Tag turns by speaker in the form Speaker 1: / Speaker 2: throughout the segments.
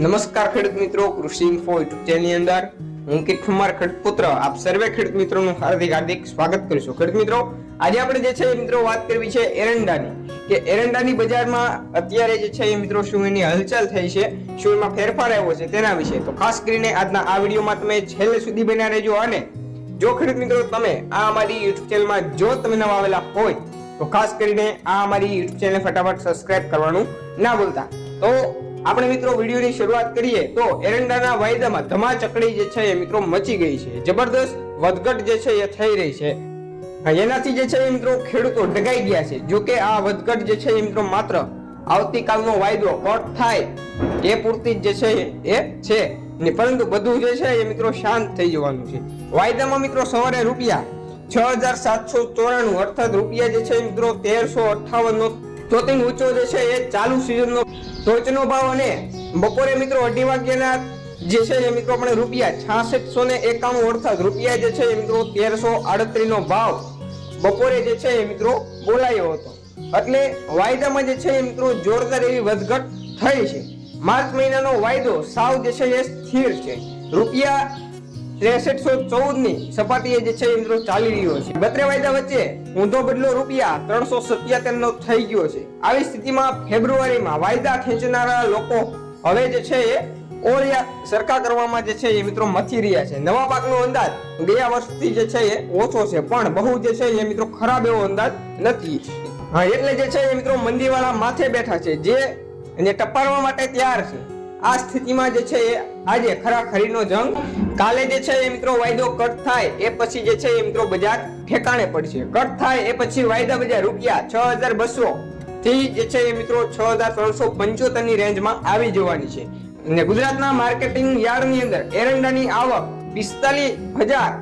Speaker 1: નમસ્કાર ખેડૂત મિત્રો, કૃષિ ઇન્ફો યુટ્યુબ ચેનલની અંદર હું કિટ કુમાર ખેડૂત પુત્ર, આપ સર્વે ખેડૂત મિત્રોનું હાર્દિક હાર્દિક સ્વાગત કરું છું. ખેડૂત મિત્રો, આજે આપણે જે છે મિત્રો વાત કરવી છે એરંડાની. કે એરંડાની બજારમાં અત્યારે જે છે એ મિત્રો શું એની હલચલ થઈ છે, શું એમાં ફેરફાર આવ્યો છે તેના વિશે. તો ખાસ કરીને આજના આ વિડીયોમાં તમે છેલ્લે સુધી બન્યા રહેજો અને જો ખેડૂત મિત્રો તમે આ અમારી યુટ્યુબ ચેનલમાં જો તમે નવા આવેલા હોય, તો ખાસ કરીને આ અમારી યુટ્યુબ ચેનલ ફટાફટ સબસ્ક્રાઇબ કરવાનું ના ભૂલતા. તો આપણે મિત્રો વિડીયોની શરૂઆત કરીએ તો એરંડાના વાયદામાં ધમાચકડી જે છે એ મિત્રો મચી ગઈ છે. જબરદસ્ત વધઘટ જે છે એ થઈ રહી છે. એનાથી જે છે એ મિત્રો ખેડૂતો ડગાઈ ગયા છે. જો કે આ વધઘટ જે છે એ મિત્રો માત્ર આવતીકાલનો વાયદો કટ થાય એ પૂરતી જ છે એ છે. ને પરંતુ બધું જે છે એ મિત્રો શાંત થઈ જવાનું છે. વાયદામાં મિત્રો સવારે રૂપિયા છ હજાર સાતસો ચોરાણું અર્થાત રૂપિયા જે છે મિત્રો તેરસો અઠ્ઠાવન નો ચોથી ઊંચો જે છે એ ચાલુ સિઝનનો ટોચનો ભાવ અને બપોરે મિત્રો અઢી વાગ્યાના જે છે એ મિત્રો આપણે રૂપિયા છાસઠસો ને એકાણું અર્થાત રૂપિયા જે છે એ મિત્રો તેરસો આડત્રીસ નો ભાવ બપોરે જે છે એ મિત્રો બોલાયો હતો. એટલે વાયદામાં જે છે એ મિત્રો જોરદાર એવી વધઘટ થઈ છે. માર્ચ મહિનાનો વાયદો સાવ જે છે એ સ્થિર છે. રૂપિયા મિત્રો ચાલી રહ્યો છે. બત્રે વાયદા ઊંધો બદલો રૂપિયા ત્રણસો સત્યાતેર નો થઈ ગયો છે. આવી સ્થિતિમાં કરવામાં જે છે એ મિત્રો મથી રહ્યા છે. નવા પાકનો અંદાજ ગયા વર્ષથી જે છે એ ઓછો છે, પણ બહુ જે છે એ મિત્રો ખરાબ એવો અંદાજ નથી. હા, એટલે જે છે એ મિત્રો મંદીવાળા માથે બેઠા છે, જે ટપારવા માટે તૈયાર છે. આ સ્થિતિમાં જે છે એ આજે ખરાખરીનો જંગ. કાલે જે છે એ મિત્રો વાયદો કટ થાય, એ પછી જે છે એ મિત્રો બજાર ઠેકાણે પડશે. કટ થાય, એ પછી વાયદા બજાર રૂપિયા છ હજાર બસો થી જે છે એ મિત્રો છ હજાર ત્રણસો પંચોતેરની રેન્જમાં આવી જવાની છે. અને ગુજરાતના માર્કેટિંગ યાર્ડની અંદર એરંડાની આવક પિસ્તાલીસ હજાર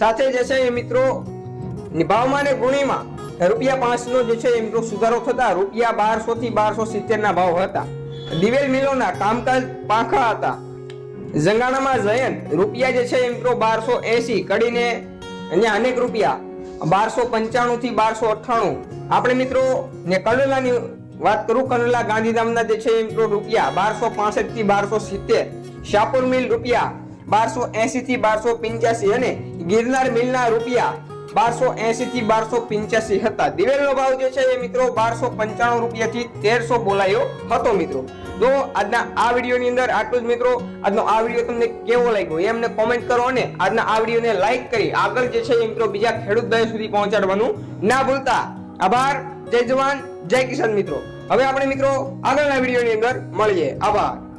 Speaker 1: સાથે જે છે એ મિત્રો ભાવમાં ને ગુણીમાં રૂપિયા પાંચ નો જે છે એ મિત્રો સુધારો થતા રૂપિયા બારસો થી બારસો સિત્તેર ના ભાવ હતા. દિવેલ મિલોના કામકાજ પાંખા હતા. જંગાણામાં જયંત રૂપિયા જે છે મિત્રો બારસો એસી કડીને અહીંયા અનેક રૂપિયા. બારસો પંચાણું થી બારસો અઠ્ઠાણું. આપણે મિત્રો, ને કલોલાની વાત કરું કલોલા ગાંધીધામના જે છે મિત્રો રૂપિયા બારસો પાસઠથી બારસો સિત્તેર. શાપુર મિલ રૂપિયા બારસો એસી થી બારસો પિંચ્યાસી અને ગિરનાર મિલના રૂપિયા બારસો એસી થી બારસો પિંચ્યાસી હતા. દિવેલનો ભાવ જે છે એ મિત્રો બારસો પંચાણું રૂપિયા થી તેરસો બોલાયો હતો મિત્રો. તો આજના આ વિડીયોની અંદર આટલું જ મિત્રો, આજનો આ વીડિયો તમને કેવો લાગ્યો એ અમને કોમેન્ટ કરો અને આજના આ વિડીયોને લાઈક કરી આગળ જે છે એ મિત્રો બીજા ખેડૂત ભાઈ સુધી પહોંચાડવાનું ના ભૂલતા. આભાર, જય જવાન, જય કિસાન મિત્રો. હવે આપણે મિત્રો આગળના વિડીયોની અંદર મળીએ. આભાર.